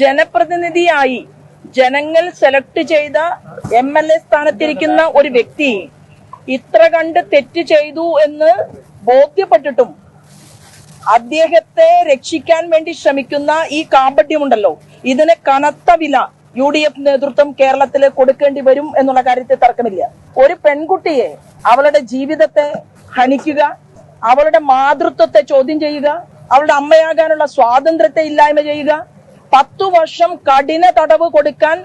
ജനപ്രതിനിധിയായി ജനങ്ങൾ സെലക്ട് ചെയ്ത M L A സ്ഥാനത്തിരിക്കുന്ന ഒരു വ്യക്തി ഇത്ര കണ്ട് തെറ്റ് ചെയ്തു എന്ന് ബോധ്യപ്പെട്ടിട്ടും അദ്ദേഹത്തെ രക്ഷിക്കാൻ വേണ്ടി ശ്രമിക്കുന്ന ഈ കാപട്യമുണ്ടല്ലോ. ഇതിന് കനത്ത വില യു ഡി എഫ് നേതൃത്വം കേരളത്തിൽ കൊടുക്കേണ്ടി വരും എന്നുള്ള കാര്യത്തിൽ തർക്കമില്ല. ഒരു പെൺകുട്ടിയെ അവളുടെ ജീവിതത്തെ ഹനിക്കുക അവളുടെ മാതൃത്വത്തെ ചോദ്യം ചെയ്യുക അവളുടെ അമ്മയാകാനുള്ള സ്വാതന്ത്ര്യത്തെ ഇല്ലായ്മ ചെയ്യുക പത്തു വർഷം കഠിന തടവ് കൊടുക്കാൻ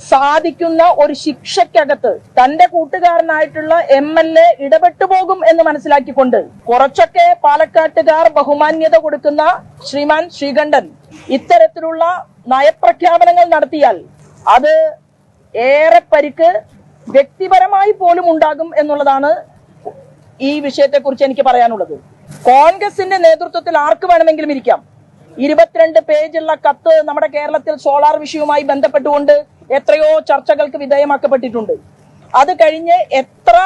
സാധിക്കുന്ന ഒരു ശിക്ഷയ്ക്കകത്ത് തന്റെ കൂട്ടുകാരനായിട്ടുള്ള എം എൽ എ ഇടപെട്ടു പോകും എന്ന് മനസ്സിലാക്കിക്കൊണ്ട് കുറച്ചൊക്കെ പാലക്കാട്ടുകാർ ബഹുമാന്യത കൊടുക്കുന്ന ശ്രീമാൻ ശ്രീകണ്ഠൻ ഇത്തരത്തിലുള്ള നയപ്രഖ്യാപനങ്ങൾ നടത്തിയാൽ അത് ഏറെ പരിക്ക് വ്യക്തിപരമായി പോലും ഉണ്ടാകും എന്നുള്ളതാണ് ഈ വിഷയത്തെക്കുറിച്ച് എനിക്ക് പറയാനുള്ളത്. കോൺഗ്രസിന്റെ നേതൃത്വത്തിൽ ആർക്ക് വേണമെങ്കിലും ഇരിക്കാം. ഇരുപത്തിരണ്ട് പേജുള്ള കത്ത് നമ്മുടെ കേരളത്തിൽ സോളാർ വിഷയവുമായി ബന്ധപ്പെട്ടുകൊണ്ട് എത്രയോ ചർച്ചകൾക്ക് വിധേയമാക്കപ്പെട്ടിട്ടുണ്ട്. അത് കഴിഞ്ഞ് എത്ര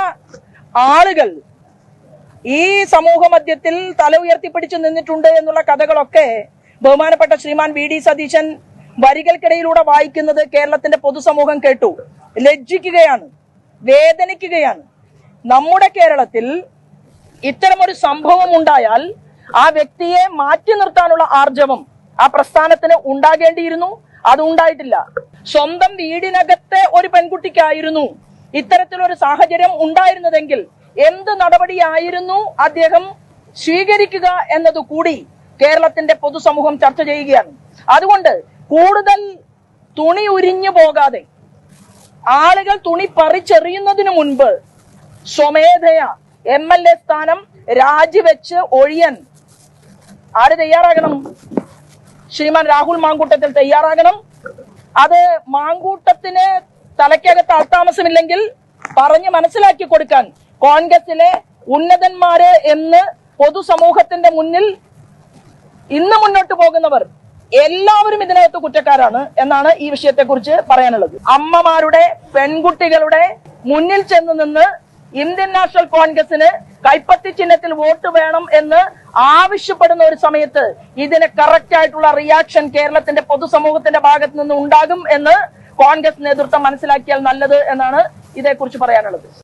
ആളുകൾ ഈ സമൂഹ മധ്യത്തിൽ തല ഉയർത്തിപ്പിടിച്ചു നിന്നിട്ടുണ്ട് എന്നുള്ള കഥകളൊക്കെ ബഹുമാനപ്പെട്ട ശ്രീമാൻ വി ഡി സതീശൻ വരികൾക്കിടയിലൂടെ വായിക്കുന്നത് കേരളത്തിന്റെ പൊതുസമൂഹം കേട്ടു. ലജ്ജിക്കുകയാണ്. വേദനിക്കുകയാണ്. നമ്മുടെ കേരളത്തിൽ ഇത്തരമൊരു സംഭവം ഉണ്ടായാൽ ആ വ്യക്തിയെ മാറ്റി നിർത്താനുള്ള ആർജവം ആ പ്രസ്ഥാനത്തിന് ഉണ്ടാകേണ്ടിയിരുന്നു. അതുണ്ടായിട്ടില്ല സ്വന്തം വീടിനകത്തെ ഒരു പെൺകുട്ടിക്കായിരുന്നു ഇത്തരത്തിലൊരു സാഹചര്യം ഉണ്ടായിരുന്നതെങ്കിൽ എന്ത് നടപടിയായിരുന്നു അദ്ദേഹം സ്വീകരിക്കുക എന്നത് കൂടി കേരളത്തിന്റെ പൊതുസമൂഹം ചർച്ച ചെയ്യുകയാണ്. അതുകൊണ്ട് കൂടുതൽ തുണി ഉരിഞ്ഞു പോകാതെ ആളുകൾ തുണി പറിച്ചെറിയുന്നതിനു മുൻപ് സ്വമേധയ എം എൽ എ സ്ഥാനം രാജിവെച്ച് ഒഴിയാൻ ആര് തയ്യാറാകണം? ശ്രീമാൻ രാഹുൽ മാങ്കൂട്ടത്തിൽ തയ്യാറാകണം. അത് മാങ്കൂട്ടത്തിന് തലയ്ക്കകത്ത് ആൾതാമസമില്ലെങ്കിൽ പറഞ്ഞ് മനസ്സിലാക്കി കൊടുക്കാൻ കോൺഗ്രസിലെ ഉന്നതന്മാര് എന്ന് പൊതുസമൂഹത്തിന്റെ മുന്നിൽ ഇന്ന് മുന്നോട്ട് പോകുന്നവർ എല്ലാവരും ഇതിനകത്ത് കുറ്റക്കാരാണ് എന്നാണ് ഈ വിഷയത്തെക്കുറിച്ച് പറയാനുള്ളത്. അമ്മമാരുടെ പെൺകുട്ടികളുടെ മുന്നിൽ ചെന്ന് നിന്ന് ഇന്ത്യൻ നാഷണൽ കോൺഗ്രസിന് കൈപ്പത്തി ചിഹ്നത്തിൽ വോട്ട് വേണം എന്ന് ആവശ്യപ്പെടുന്ന ഒരു സമയത്ത് ഇതിന് കറക്റ്റ് ആയിട്ടുള്ള റിയാക്ഷൻ കേരളത്തിന്റെ പൊതുസമൂഹത്തിന്റെ ഭാഗത്ത് നിന്ന് ഉണ്ടാകും എന്ന് കോൺഗ്രസ് നേതൃത്വം മനസ്സിലാക്കിയാൽ നല്ലത് എന്നാണ് ഇതേക്കുറിച്ച് പറയാനുള്ളത്.